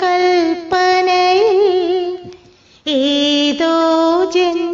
കൽപ്പനയിൽ ഏതോ ജൻ